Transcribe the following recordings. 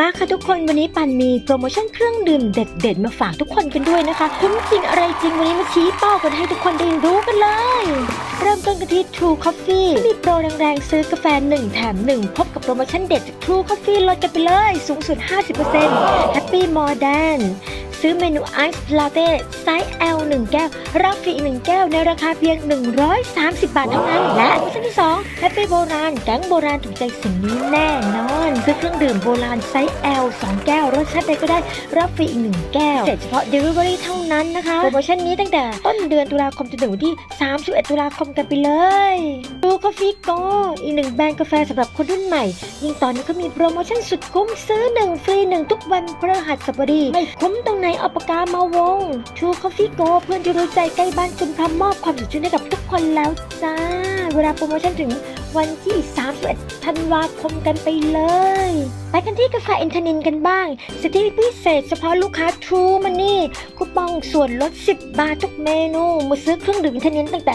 มาค่ะทุกคนวันนี้ปันมีโปรโมชั่นเครื่องดื่มเด็ดๆ มาฝากทุกคนกันด้วยนะคะคุ้มจริงอะไรจริงวันนี้มาชี้เป้ากันให้ทุกคนได้รู้กันเลย เริ่มต้นกันที่ True Coffee ที่มีโปรแรงๆ ซื้อกาแฟ 1 แถม 1 พบกับโปรโมชั่นเด็ดจาก True Coffee ลดกันไปเลย สูงสุด 50% Happy More Than ซื้อเมนูไอซ์ลาเต้ไซส์ L 1 แก้ว รับฟรีอีก1แก้วในราคาเพียง 130 บาทเท่านั้น และโปรโมชั่นที่2 Happy โบราณ แก๊งโบราณถูกใจสิ่งนี้แน่นอนซื้อเครื่องดื่มโบราณไซส์ L 2 แก้ว รสชาติใดก็ได้รับฟรีอีก 1 แก้วเสร็จเฉพาะ Delivery เท่านั้นนะคะโปรโมชั่นนี้ตั้งแต่ต้นเดือนตุลาคมจนถึงวันที่ 31 ตุลาคมกันไปเลยดูกาแฟโกอีกหนึ่งแบรนด์กาแฟสำหรับคนรุ่นใหม่ ยิ่งตอนนี้ก็มีโปรโมชั่นสุดคุ้มซื้อ1ฟรี1ทุกวันพฤหัสบดีไม่คุ้มตรงไหนเอาปากกามาวง True Coffee Go เพื่อนที่รู้ใจใกล้บ้านคุณพร้อมมอบความสดชื่นให้กับทุกคนแล้วจ้า เวลาโปรโมชั่นถึงวันที่ 31 ธันวาคมกันไปเลย ไปกันที่กาแฟอินทนินกันบ้าง สิทธิพิเศษเฉพาะลูกค้า True Money คูปองส่วนลด 10 บาททุกเมนูมื่อซื้อเครื่องดื่มอินทนินตั้งแต่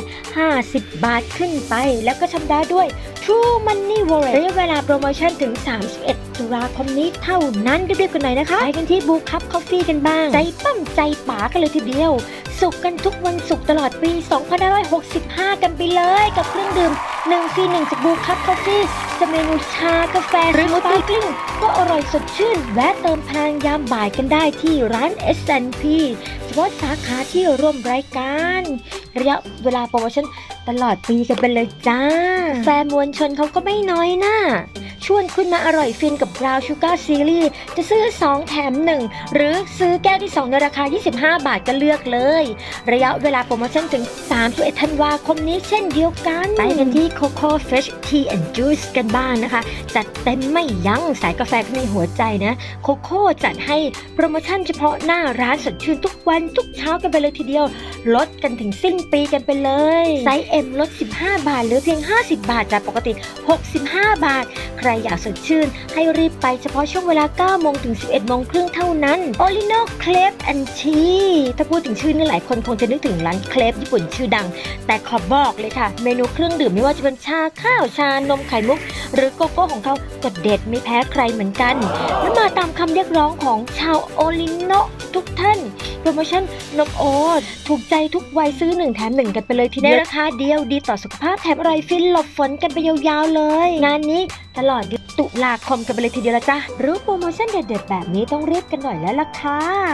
50 บาทขึ้นไป แล้วก็ชำระด้วย True Money Wallet ระยะเวลาโปรโมชั่นถึง 31 ตุลาคมนี้เท่านั้นรีบๆกันหน่อยนะคะ ไปกันที่บูคัพคอฟฟี่กันบ้าง ใจปั้มใจป๋ากันเลยทีเดียว สุกกันทุกวันศุกตลอดปี 2565 กันไปเลยกับเครื่องดื่ม1ฟรี1จากบูคัพคอฟฟี่จะเมนูชากาแฟหรือมูตี้กลิ้งก็อร่อยสดชื่น แวะเติมพลังยามบ่ายกันได้ที่ร้าน S&P เฉพาะสาขาที่ร่วมรายการ ระยะเวลาโปรโมชั่น ตลอดปีกันไปเลยจ้า แฟนมวลชนเขาก็ไม่น้อยนะ่าชวนคุณมาอร่อยฟินกับ Brown Sugar Series จะซื้อ 2 แถม 1 หรือซื้อแก้วที่ 2 ในราคา 25 บาทก็เลือกเลย ระยะเวลาโปรโมชั่นถึง 31 ธันวาคมนี้เช่นเดียวกัน ไปกันที่ Coco Fresh Tea and Juice กันบ้างนะคะ จัดเต็มไม่ยั้งสายกาแฟก็มีหัวใจนะ โคโค่จัดให้โปรโมชั่นเฉพาะหน้าร้านสดชื่นทุกวันทุกเช้ากันไปเลยทีเดียวลดกันถึงสิ้นปีกันไปเลยไซส์ M ลด 15 บาท เหลือเพียง 50 บาทจากปกติ 65 บาท ใครอยากสดชื่น ให้รีบไปเฉพาะช่วงเวลา 9 โมงถึง 11 โมงครึ่งเท่านั้น o l i n o c r e p and Cheese ถ้าพูดถึงชื่อนี่หลายคนคงจะนึกถึงร้านเครปญี่ปุ่นชื่อดัง แต่ขอบอกเลยค่ะ เมนูเครื่องดื่มไม่ว่าจะเป็นชาข้าวชานมไข่มุก หรือโกโก้ของเขาก็เด็ดไม่แพ้ใครเหมือนกัน และมาตามคำเรียกร้องของชาวโอลิโนทุกท่าน โปรโมชั่นนมโอตถูกใจทุกวัยซื้อ 1 แถม 1 กันไปเลยทีเดียวในราคาเดียวดีต่อสุขภาพแถมอร่อยฟินหลบฝนกันไปยาวๆเลย งานนี้ตลอดเดือนตุลาคมกันไปเลยทีเดียวละจ้ะรู้โปรโมชั่นเด็ดๆแบบนี้ต้องเรียบกันหน่อยแล้วล่ะค่ะ